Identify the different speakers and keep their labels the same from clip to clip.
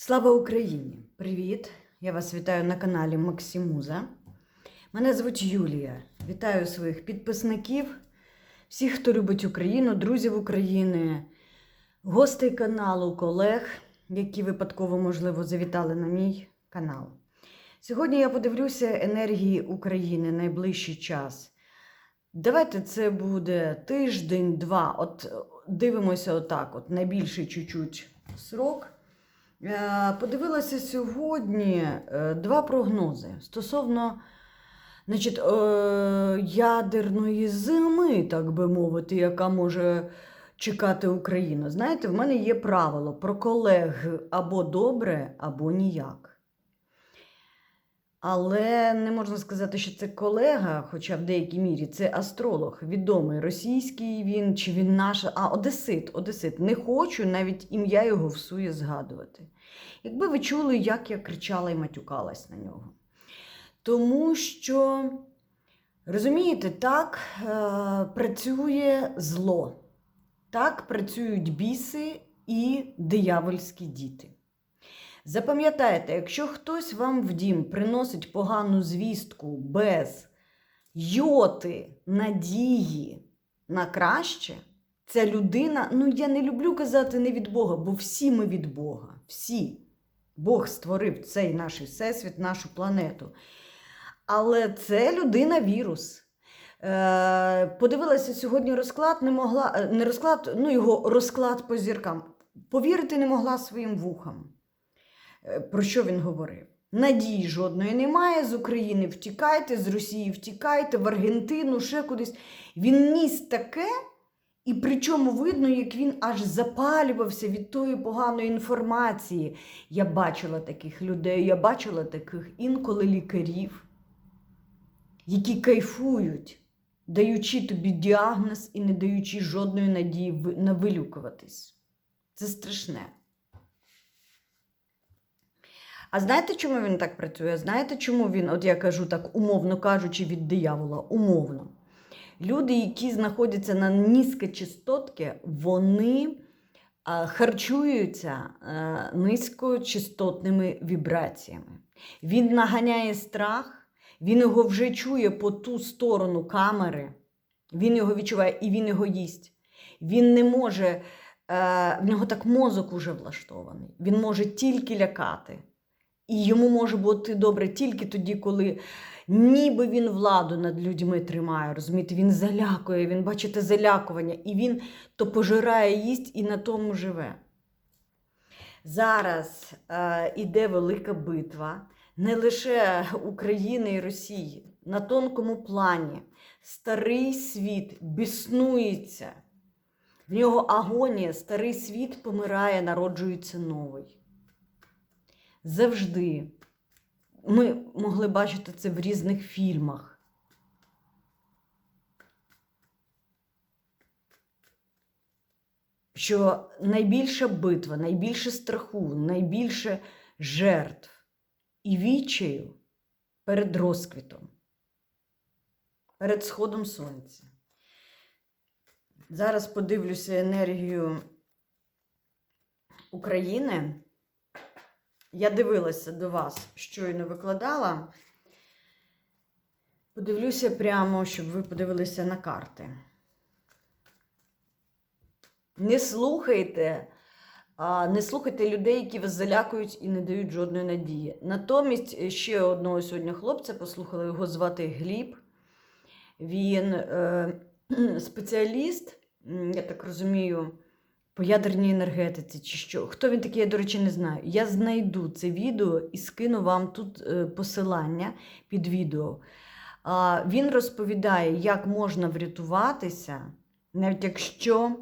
Speaker 1: Слава Україні! Привіт! Я вас вітаю на каналі Максимуза. Мене звуть Юлія. Вітаю своїх підписників, всіх, хто любить Україну, друзів України, гостей каналу, колег, які випадково, можливо, завітали на мій канал. Сьогодні я подивлюся енергії України найближчий час. Давайте це буде тиждень-два. От дивимося отак, от найбільший чуть-чуть срок. Е, Подивилася сьогодні е, два прогнози стосовно значить, е, ядерної зими, так би мовити, яка може чекати Україну. Знаєте, в мене є правило про колег або добре, або ніяк. Але не можна сказати, що це колега, хоча в деякій мірі це астролог, відомий російський він чи він наш, а Одесит, Одесит. Не хочу навіть ім'я його всує згадувати. Якби ви чули, як я кричала і матюкалась на нього. Тому що, розумієте, так е, працює зло, так працюють біси і диявольські діти. Запам'ятайте, якщо хтось вам в дім приносить погану звістку без йоти, надії на краще, ця людина, ну я не люблю казати не від Бога, бо всі ми від Бога. Всі. Бог створив цей наш всесвіт, нашу планету. Але це людина вірус. Е, подивилася сьогодні розклад, не могла, е, не розклад, ну його розклад по зіркам. Повірити не могла своїм вухам. Е, Про що він говорив? Надії жодної немає. З України втікайте, з Росії втікайте, в Аргентину, ще кудись. Він ніс таке, і причому видно, як він аж запалювався від тої поганої інформації. Я бачила таких людей, я бачила таких інколи лікарів, які кайфують, даючи тобі діагноз і не даючи жодної надії ви- на вилікуватись. Це страшне. А знаєте, чому він так працює? Знаєте, чому він, от я кажу так, умовно кажучи, від диявола, умовно. Люди, які знаходяться на низькочастотки, вони харчуються а, низькочастотними вібраціями. Він наганяє страх, він його вже чує по ту сторону камери, він його відчуває і він його їсть. Він не може, е, в нього так мозок уже влаштований. Він може тільки лякати. І йому може бути добре тільки тоді, коли ніби він владу над людьми тримає. Розумієте, він залякує, він бачите залякування, і він то пожирає, їсть і на тому живе. Зараз е, іде велика битва не лише України і Росії, на тонкому плані. Старий світ біснується. В нього агонія, старий світ помирає, народжується новий. Завжди. Ми могли бачити це в різних фільмах. Що найбільша битва, найбільше страху, найбільше жертв і відчаю перед розквітом, перед сходом сонця. Зараз подивлюся енергію України. Я дивилася до вас, щойно викладала. Подивлюся прямо, щоб ви подивилися на карти. Не слухайте, не слухайте людей, які вас залякують і не дають жодної надії. Натомість ще одного сьогодні хлопця послухала, його звати Гліб. Він е, спеціаліст, я так розумію, по ядерній енергетиці чи що. Хто він такий, я, до речі, не знаю. Я знайду це відео і скину вам тут е, посилання під відео. Він розповідає, як можна врятуватися, навіть якщо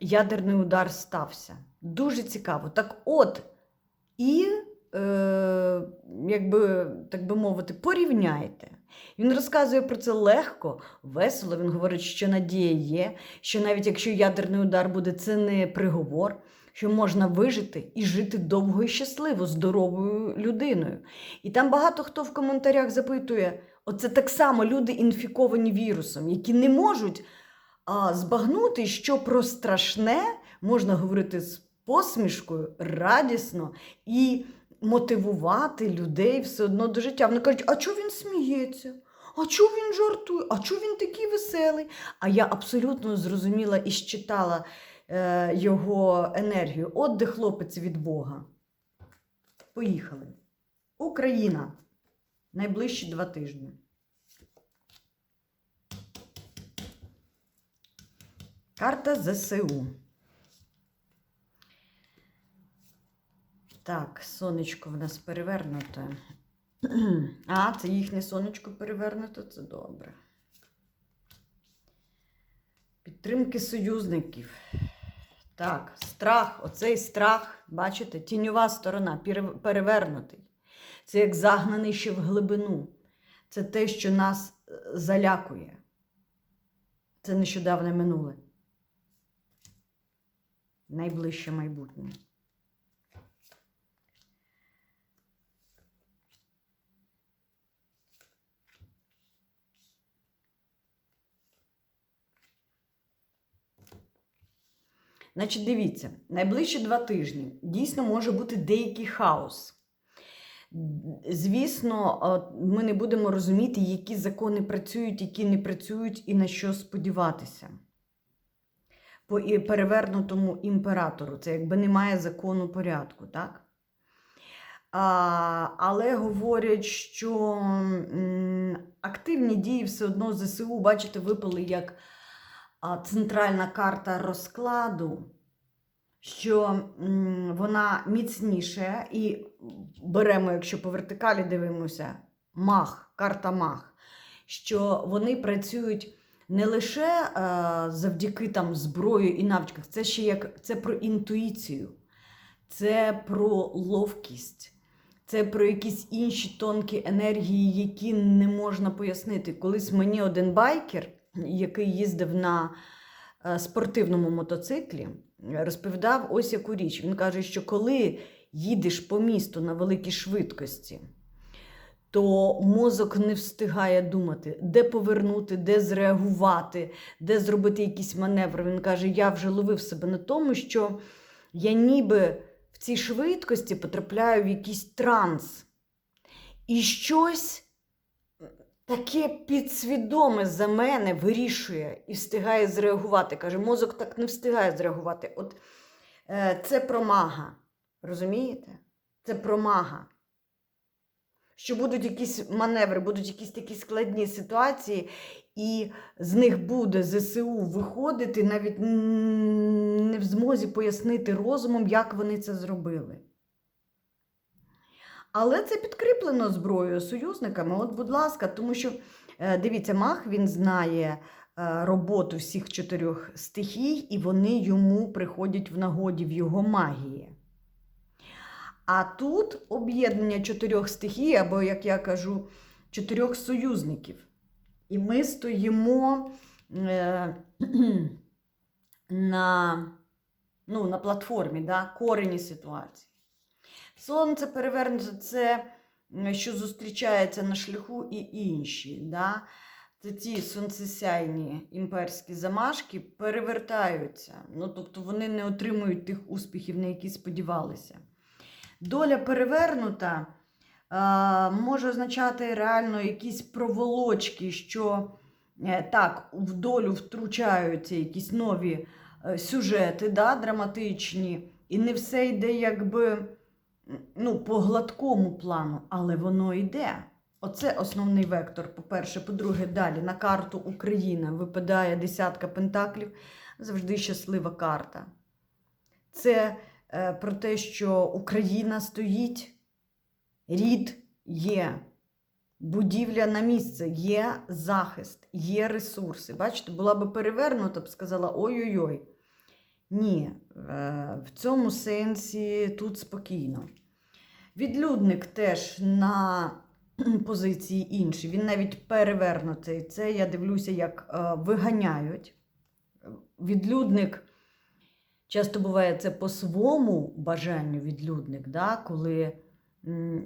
Speaker 1: ядерний удар стався. Дуже цікаво. Так от, і, якби, так би мовити, порівняйте. Він розказує про це легко, весело. Він говорить, що надія є, що навіть якщо ядерний удар буде, це не приговор, що можна вижити і жити довго і щасливо, здоровою людиною. І там багато хто в коментарях запитує: оце так само люди інфіковані вірусом, які не можуть а, збагнути, що про страшне можна говорити з посмішкою, радісно і мотивувати людей все одно до життя. Вони кажуть, а чого він сміється? А чого він жартує? А чого він такий веселий? А я абсолютно зрозуміла і щитала е, його енергію. От де хлопець від Бога. Поїхали. Україна. Найближчі два тижні. Карта ЗСУ. Так, сонечко в нас перевернуте. А, це їхнє сонечко перевернуто, це добре. Підтримки союзників. Так, страх, оцей страх, бачите, тіньова сторона, перевернутий. Це як загнаний ще в глибину. Це те, що нас е, залякує. Це нещодавне минуле. Найближче майбутнє. Значить, дивіться, найближчі два тижні дійсно може бути деякий хаос. Звісно, ми не будемо розуміти, які закони працюють, які не працюють, і на що сподіватися. По перевернутому імператору. Це якби немає закону порядку, так? А, але говорять, що м, активні дії все одно ЗСУ, бачите, випали як центральна карта розкладу, що вона міцніша, і беремо, якщо по вертикалі дивимося, мах, карта мах, що вони працюють не лише е, завдяки там зброї і навичках, це ще як це про інтуїцію, це про ловкість. Це про якісь інші тонкі енергії, які не можна пояснити. Колись мені один байкер, який їздив на е, спортивному мотоциклі, розповідав ось яку річ. Він каже, що коли їдеш по місту на великій швидкості, то мозок не встигає думати, де повернути, де зреагувати, де зробити якісь маневри. Він каже: я вже ловив себе на тому, що я ніби в цій швидкості потрапляю в якийсь транс. І щось таке підсвідоме за мене вирішує і встигає зреагувати. Каже, мозок так не встигає зреагувати. От е, це про мага. Розумієте? Це про мага. Що будуть якісь маневри, будуть якісь такі складні ситуації, і з них буде ЗСУ виходити, навіть не в змозі пояснити розумом, як вони це зробили. Але це підкріплено зброєю союзниками. От, будь ласка, тому що е, дивіться, Мах він знає е, роботу всіх чотирьох стихій, і вони йому приходять в нагоді в його магії. А тут об'єднання чотирьох стихій, або, як я кажу, чотирьох союзників. І ми стоїмо е, на, ну, на платформі, да, корені ситуації. Сонце перевернуте це, що зустрічається на шляху, і інші. Да? Це ті сонцесяйні імперські замашки перевертаються. Ну, тобто вони не отримують тих успіхів, на які сподівалися. Доля перевернута а, може означати реально якісь проволочки, що е, так, в долю втручаються якісь нові е, сюжети, да, драматичні, і не все йде якби ну, по гладкому плану, але воно йде. Оце основний вектор. По-перше, по-друге, далі на карту Україна випадає десятка пентаклів, завжди щаслива карта. Це е, про те, що Україна стоїть, рід є, будівля на місце, є захист, є ресурси. Бачите, була би перевернута, б сказала ой-ой-ой. Ні, е, в цьому сенсі тут спокійно. Відлюдник теж на позиції інші. Він навіть перевернутий. Це я дивлюся, як е, виганяють. Відлюдник часто буває це по своєму бажанню відлюдник, да? коли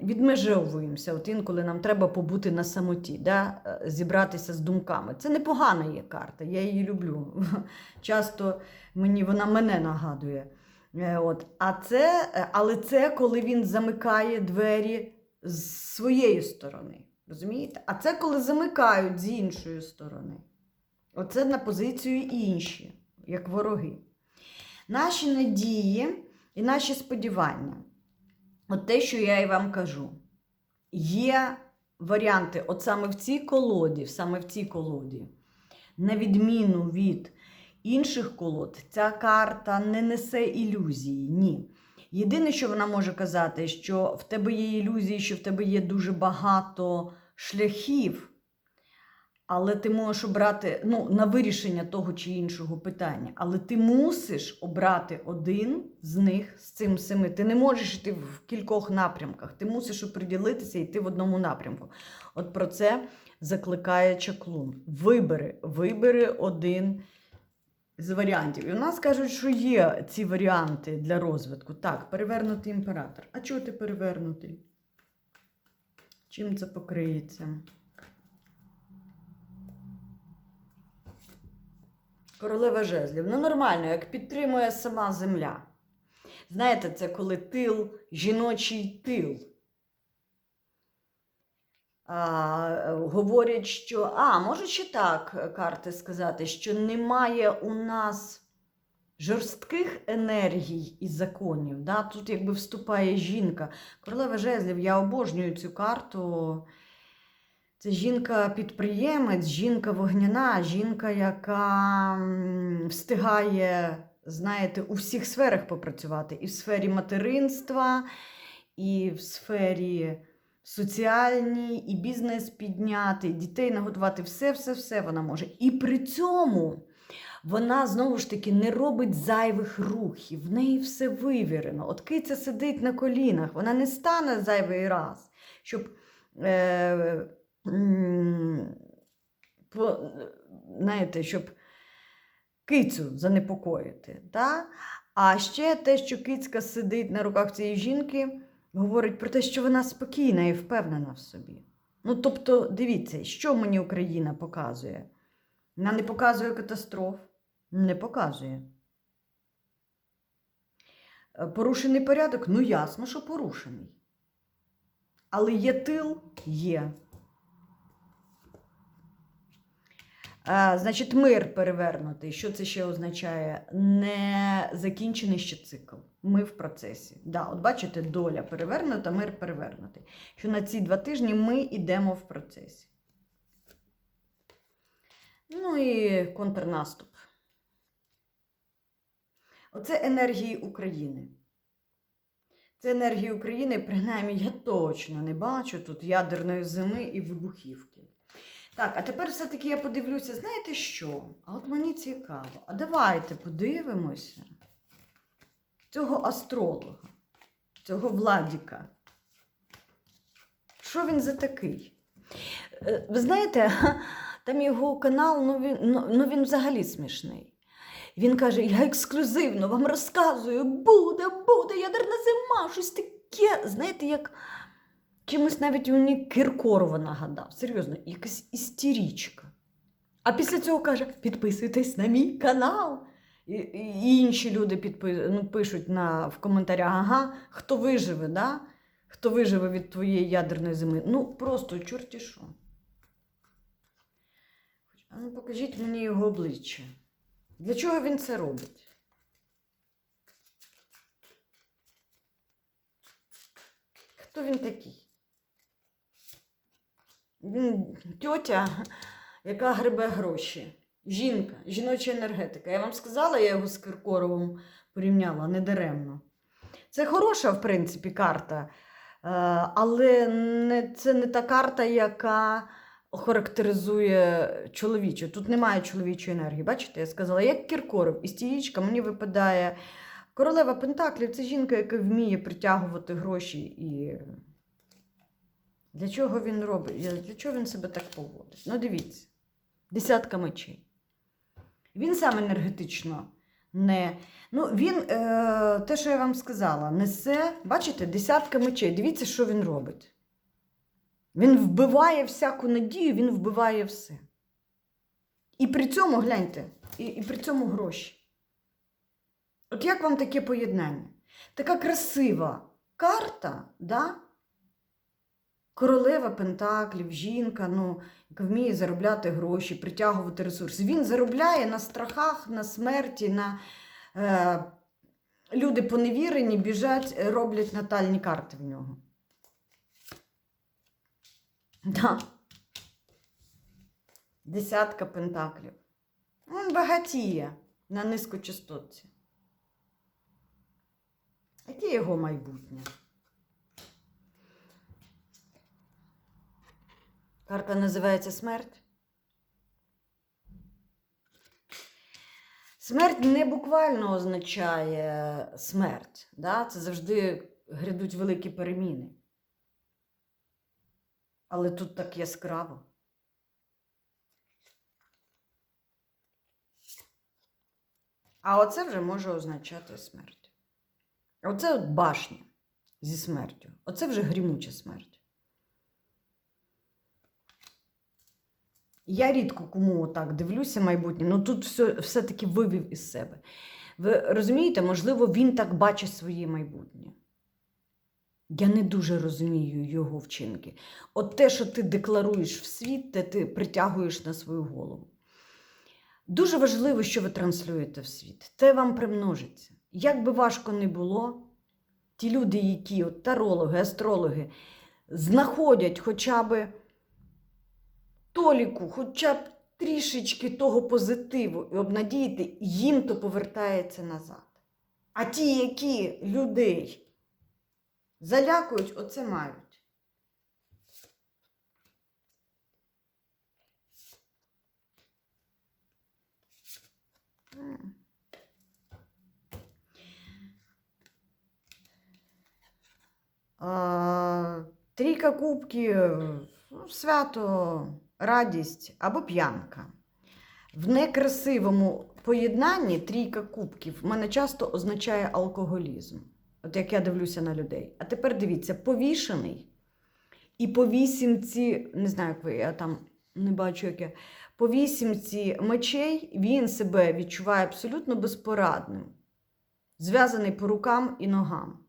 Speaker 1: відмежовуємося. От інколи нам треба побути на самоті, да? е, зібратися з думками. Це непогана є карта, я її люблю. Часто мені вона мене нагадує. Е, От. А це, е, але це коли він замикає двері з своєї сторони. Розумієте? А це коли замикають з іншої сторони. Оце на позицію інші, як вороги. Наші надії і наші сподівання. От те, що я і вам кажу. Є варіанти, от саме в цій колоді, саме в цій колоді, на відміну від інших колод, ця карта не несе ілюзії. Ні. Єдине, що вона може казати, що в тебе є ілюзії, що в тебе є дуже багато шляхів, але ти можеш обрати ну, на вирішення того чи іншого питання. Але ти мусиш обрати один з них з цим семи. Ти не можеш йти в кількох напрямках. Ти мусиш оприділитися і йти в одному напрямку. От про це закликає чаклун. Вибери, вибери один з варіантів. І у нас кажуть, що є ці варіанти для розвитку. Так, перевернутий імператор. А чого ти перевернутий? Чим це покриється? Королева жезлів. Ну, нормально, як підтримує сама земля. Знаєте, це коли тил, жіночий тил. А, говорять, що. А, може ще так карти сказати, що немає у нас жорстких енергій і законів. Да? Тут якби вступає жінка. Королева жезлів, я обожнюю цю карту. Це жінка-підприємець, жінка вогняна, жінка, яка встигає, знаєте, у всіх сферах попрацювати. І в сфері материнства, і в сфері соціальній, і бізнес підняти, і дітей наготувати. Все, все, все вона може. І при цьому вона знову ж таки не робить зайвих рухів, в неї все вивірено. От киця сидить на колінах, вона не стане зайвий раз, щоб. Е, знаєте, щоб кицю занепокоїти. Да? А ще те, що кицька сидить на руках цієї жінки, говорить про те, що вона спокійна і впевнена в собі. Ну, тобто, дивіться, що мені Україна показує? Вона не показує катастроф, не показує. Е, Порушений порядок? Ну, ясно, що порушений. Але є тил? Є. Значить, мир перевернутий. Що це ще означає? Не закінчений ще цикл. Ми в процесі. Да, от бачите, доля перевернута, мир перевернутий. Що на ці два тижні ми йдемо в процесі. Ну і контрнаступ. Оце енергії України. Це енергії України, принаймні, я точно не бачу тут ядерної зими і вибухівки. Так, а тепер все-таки я подивлюся, знаєте що? А от мені цікаво. А давайте подивимося цього астролога, цього Владіка. Що він за такий? Е, Ви знаєте, там його канал, ну він, ну, ну він взагалі смішний. Він каже: я ексклюзивно вам розказую, буде, буде ядерна зима, щось таке. Знаєте, як чимось навіть мені Киркорова нагадав. Серйозно, якась істерічка. А після цього каже: підписуйтесь на мій канал. І, і інші люди підпи... ну, пишуть на, в коментарях: ага, хто виживе, да? хто виживе від твоєї ядерної зими. Ну, просто чорті що. Ну, покажіть мені його обличчя. Для чого він це робить? Хто він такий? Він тьотя, яка гребе гроші. Жінка, жіноча енергетика. Я вам сказала, я його з Киркоровим порівняла недаремно. Це хороша, в принципі, карта, е, але не, це не та карта, яка характеризує чоловічу. Тут немає чоловічої енергії. Бачите, я сказала, як Кіркоров, істерічка, мені випадає королева Пентаклів це жінка, яка вміє притягувати гроші. І для чого він робить? Для чого він себе так поводить? Ну, дивіться, десятка мечей. Він сам енергетично не. Ну, він, е, те, що я вам сказала, несе, бачите, десятка мечей. Дивіться, що він робить. Він вбиває всяку надію, він вбиває все. І при цьому, гляньте, і, і при цьому гроші. От як вам таке поєднання? Така красива карта, да? Королева Пентаклів, жінка, ну, яка вміє заробляти гроші, притягувати ресурси. Він заробляє на страхах, на смерті, на е, люди поневірені, біжать, роблять натальні карти в нього. Да. Десятка пентаклів. Він багатіє на низькочастотці. Яке його майбутнє? Карта називається смерть. Смерть не буквально означає смерть. Да? Це завжди грядуть великі переміни. Але тут так яскраво. А оце вже може означати смерть. Оце от башня зі смертю. Оце вже грімуча смерть. Я рідко кому так дивлюся майбутнє, ну тут все, все-таки вивів із себе. Ви розумієте, можливо, він так бачить своє майбутнє. Я не дуже розумію його вчинки. От те, що ти декларуєш в світ, те ти притягуєш на свою голову. Дуже важливо, що ви транслюєте в світ. Те вам примножиться. Як би важко не було, ті люди, які от, тарологи, астрологи, знаходять хоча б толіку, хоча б трішечки того позитиву і обнадіяти, їм то повертається назад. А ті, які людей залякують, оце мають. Трійка кубків, ну, свято, радість або п'янка. В некрасивому поєднанні трійка кубків мене часто означає алкоголізм. От як я дивлюся на людей. А тепер дивіться, повішений і по вісімці, не знаю, як ви, я там не бачу, як я. По вісімці мечей він себе відчуває абсолютно безпорадним, зв'язаний по рукам і ногам.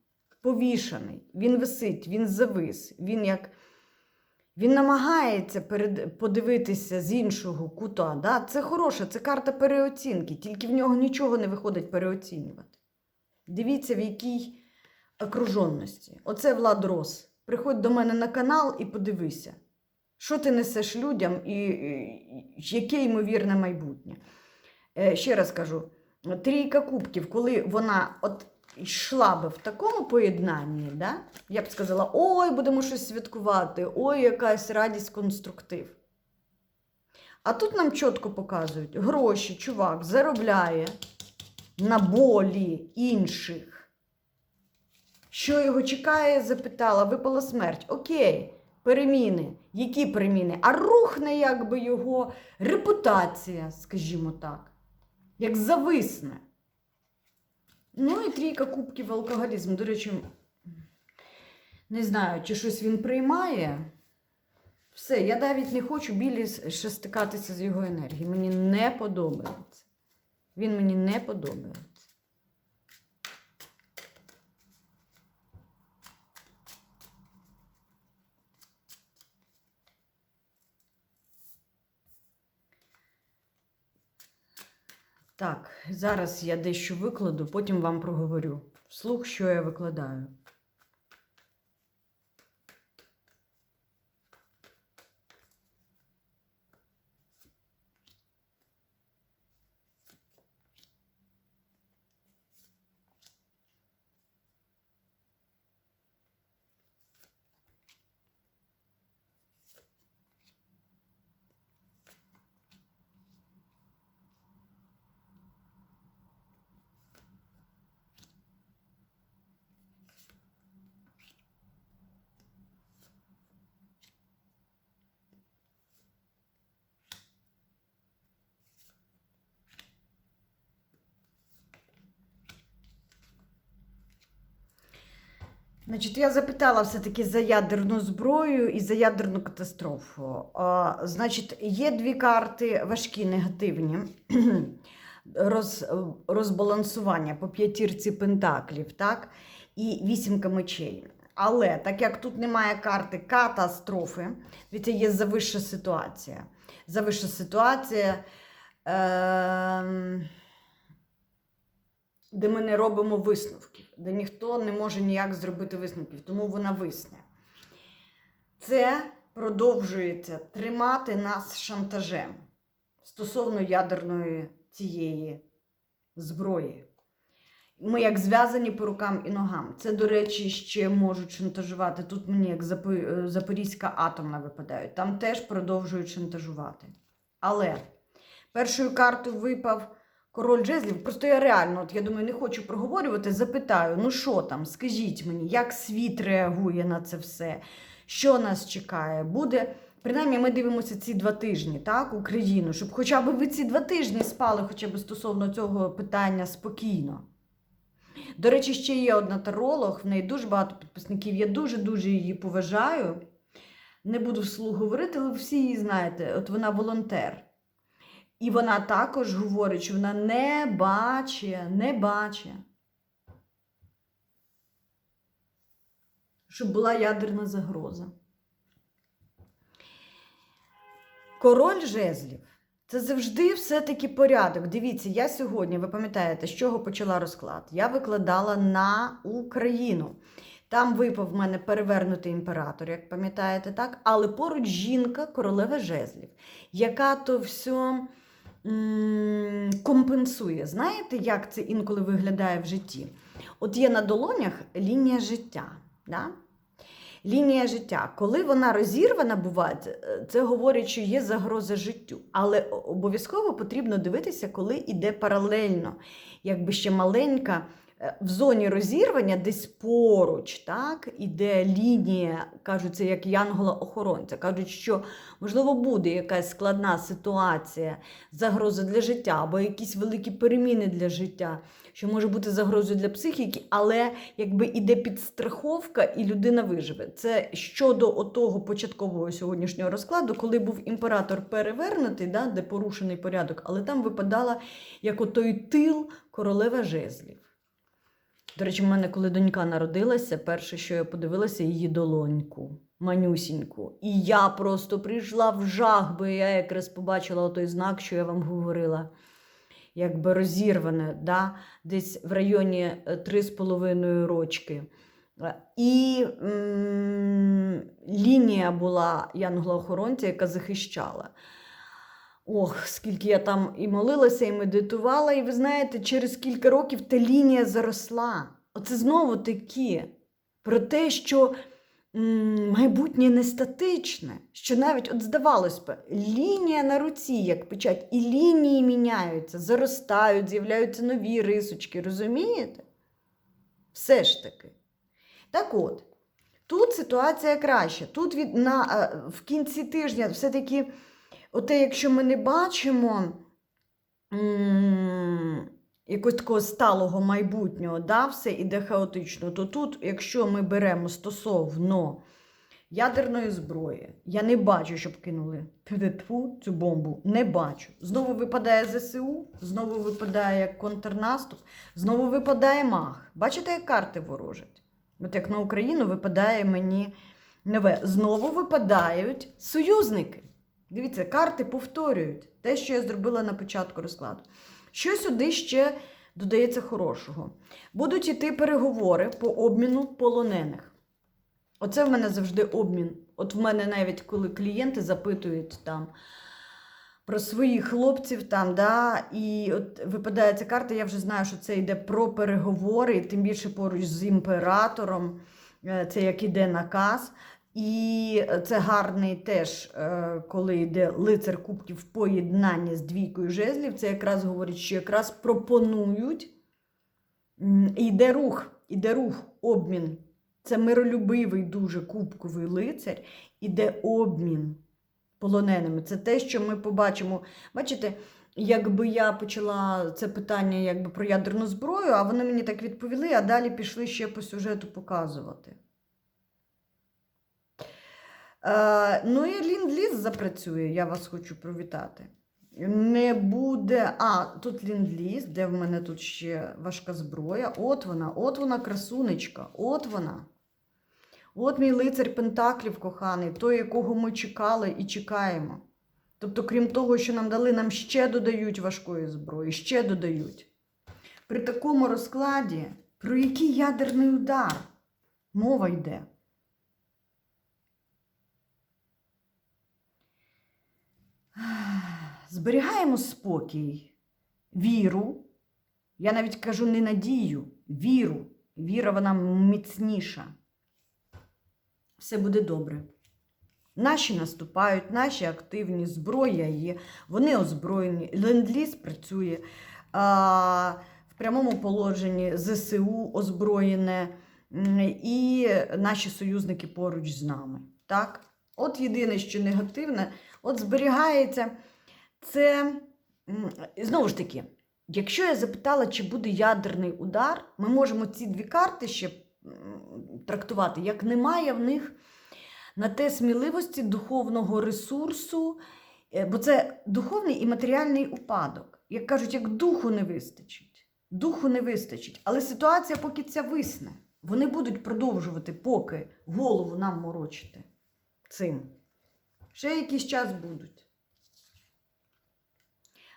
Speaker 1: Повішаний, він висить, він завис, він як. Він намагається перед... подивитися з іншого кута. Да? Це хороше, це карта переоцінки, тільки в нього нічого не виходить переоцінювати. Дивіться, в якій окруженності. Оце Влад Рос. Приходь до мене на канал і подивися, що ти несеш людям і, яке ймовірне майбутнє. Е, ще раз кажу: трійка кубків, коли вона от йшла би в такому поєднанні, да? я б сказала: ой, будемо щось святкувати, ой, якась радість, конструктив. А тут нам чітко показують, гроші, чувак, заробляє на болі інших. Що його чекає, запитала, випала смерть. Окей, переміни. Які переміни? А рухне якби його репутація, скажімо так, як зависне. Ну і трійка кубків алкоголізм. До речі, не знаю, чи щось він приймає. Все, я навіть не хочу білі ще стикатися з його енергією. Мені не подобається. Він мені не подобається. Так, зараз я дещо викладу, потім вам проговорю. Вслух, що я викладаю. Значить, я запитала все-таки за ядерну зброю і за ядерну катастрофу. А, значить, є дві карти важкі, негативні. роз, розбалансування по п'ятірці пентаклів, так? І вісімка мечей. Але так як тут немає карти катастрофи, дивіться, є завища ситуація. Завища ситуація, ем, де ми не робимо висновків, де ніхто не може ніяк зробити висновків, тому вона висне. Це продовжується тримати нас шантажем стосовно ядерної цієї зброї. Ми як зв'язані по рукам і ногам. Це, до речі, ще можуть шантажувати. Тут мені як е, Запорізька атомна випадають. Там теж продовжують шантажувати. Але першою картою випав король жезлів. Просто я реально, от я думаю, не хочу проговорювати. Запитаю: ну що там, скажіть мені, як світ реагує на це все? Що нас чекає? Буде. Принаймні, ми дивимося ці два тижні, так, Україну, щоб хоча б ви ці два тижні спали, хоча б стосовно цього питання спокійно. До речі, ще є одна таролог, в неї дуже багато підписників. Я дуже-дуже її поважаю. Не буду вслух говорити, але всі її знаєте. От вона волонтер. І вона також говорить, що вона не бачить, не бачить, щоб була ядерна загроза. Король жезлів. Це завжди все-таки порядок. Дивіться, я сьогодні, ви пам'ятаєте, з чого почала розклад? Я викладала на Україну. Там випав в мене перевернутий імператор, як пам'ятаєте, так? Але поруч жінка, королева жезлів, яка то все м, компенсує. Знаєте, як це інколи виглядає в житті? От є на долонях лінія життя. Да? Лінія життя, коли вона розірвана буває, це- це говорить, що є загроза життю. Але обов'язково потрібно дивитися, коли йде паралельно, якби ще маленька. Е, В зоні розірвання десь поруч, так, іде лінія, кажуть, це як янгола-охоронця. Кажуть, що можливо буде якась складна ситуація, загроза для життя або якісь великі переміни для життя, що може бути загрозою для психіки, але якби іде підстраховка і людина виживе. Це щодо отого початкового сьогоднішнього розкладу, коли був імператор перевернутий, да, де порушений порядок, але там випадала як отой тил королева жезлів. До речі, в мене, коли донька народилася, перше, що я подивилася, її долоньку, манюсіньку. І я просто прийшла в жах, бо я якраз побачила той знак, що я вам говорила. Якби розірване, да? десь в районі е, 3,5 рочки. Е, І м, лінія була янгола-охоронця, яка захищала. Ох, скільки я там і молилася, і медитувала, і ви знаєте, через кілька років та лінія заросла. Оце знову такі про те, що м, майбутнє не статичне, що навіть, от здавалось би, лінія на руці, як печать, і лінії міняються, заростають, з'являються нові рисочки, розумієте? Все ж таки. Так от, тут ситуація краща. Тут від, на, е, в кінці тижня все-таки, оте, якщо ми не бачимо якогось такого сталого майбутнього, да, все іде хаотично, то тут, якщо ми беремо стосовно ядерної зброї, я не бачу, щоб кинули цю бомбу. Не бачу. Знову випадає ЗСУ, знову випадає контрнаступ, знову випадає мах. Бачите, як карти ворожать? От як на Україну випадає мені нове. Знову випадають союзники. Дивіться, карти повторюють те, що я зробила на початку розкладу. Що сюди ще додається хорошого? Будуть іти переговори по обміну полонених. Оце в мене завжди обмін. От в мене навіть коли клієнти запитують там про своїх хлопців, там, да, і от випадає ця карта, я вже знаю, що це йде про переговори, і тим більше поруч з імператором, е, це як іде наказ. І це гарний теж, е, коли йде лицар кубків в поєднанні з двійкою жезлів. Це якраз говорить, що якраз пропонують. Йде рух, іде рух, обмін. Це миролюбивий, дуже кубковий лицар, іде обмін полоненими. Це те, що ми побачимо. Бачите, якби я почала це питання якби про ядерну зброю, а вони мені так відповіли, а далі пішли ще по сюжету показувати. Е, ну і Лін-Ліз запрацює, я вас хочу привітати. Не буде. А, тут ліндліз, де в мене тут ще важка зброя. От вона, от вона, красунечка, от вона. От мій лицар Пентаклів коханий, той, якого ми чекали і чекаємо. Тобто, крім того, що нам дали, нам ще додають важкої зброї, ще додають. При такому розкладі, про який ядерний удар мова йде? Зберігаємо спокій, віру. Я навіть кажу не надію, віру. Віра вона міцніша. Все буде добре. Наші наступають, наші активні, зброя є, вони озброєні, ленд-ліз працює. А, в прямому положенні ЗСУ озброєне, і наші союзники поруч з нами. Так? От єдине, що негативне, от зберігається це знову ж таки, якщо я запитала, чи буде ядерний удар, ми можемо ці дві карти ще трактувати, як немає в них на те сміливості духовного ресурсу, е, бо це духовний і матеріальний упадок. Як кажуть, як духу не вистачить. Духу не вистачить. Але ситуація поки ця висне. Вони будуть продовжувати поки голову нам морочити цим. Ще якийсь час будуть.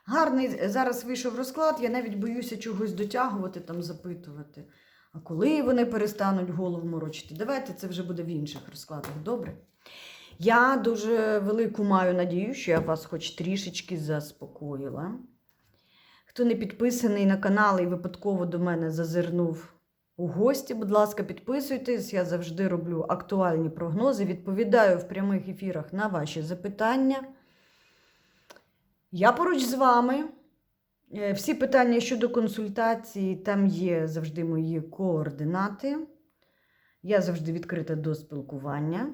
Speaker 1: Гарний зараз вийшов розклад, я навіть боюся чогось дотягувати, там запитувати. А коли вони перестануть голову морочити? Давайте це вже буде в інших розкладах, добре? Я дуже велику маю надію, що я вас хоч трішечки заспокоїла. Хто не підписаний на канал і випадково до мене зазирнув у гості, будь ласка, підписуйтесь. Я завжди роблю актуальні прогнози, відповідаю в прямих ефірах на ваші запитання. Я поруч з вами. Е, Всі питання щодо консультації, там є завжди мої координати. Я завжди відкрита до спілкування.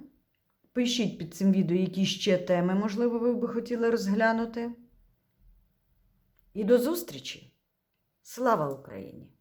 Speaker 1: Пишіть під цим відео, які ще теми, можливо, ви би хотіли розглянути. І до зустрічі! Слава Україні!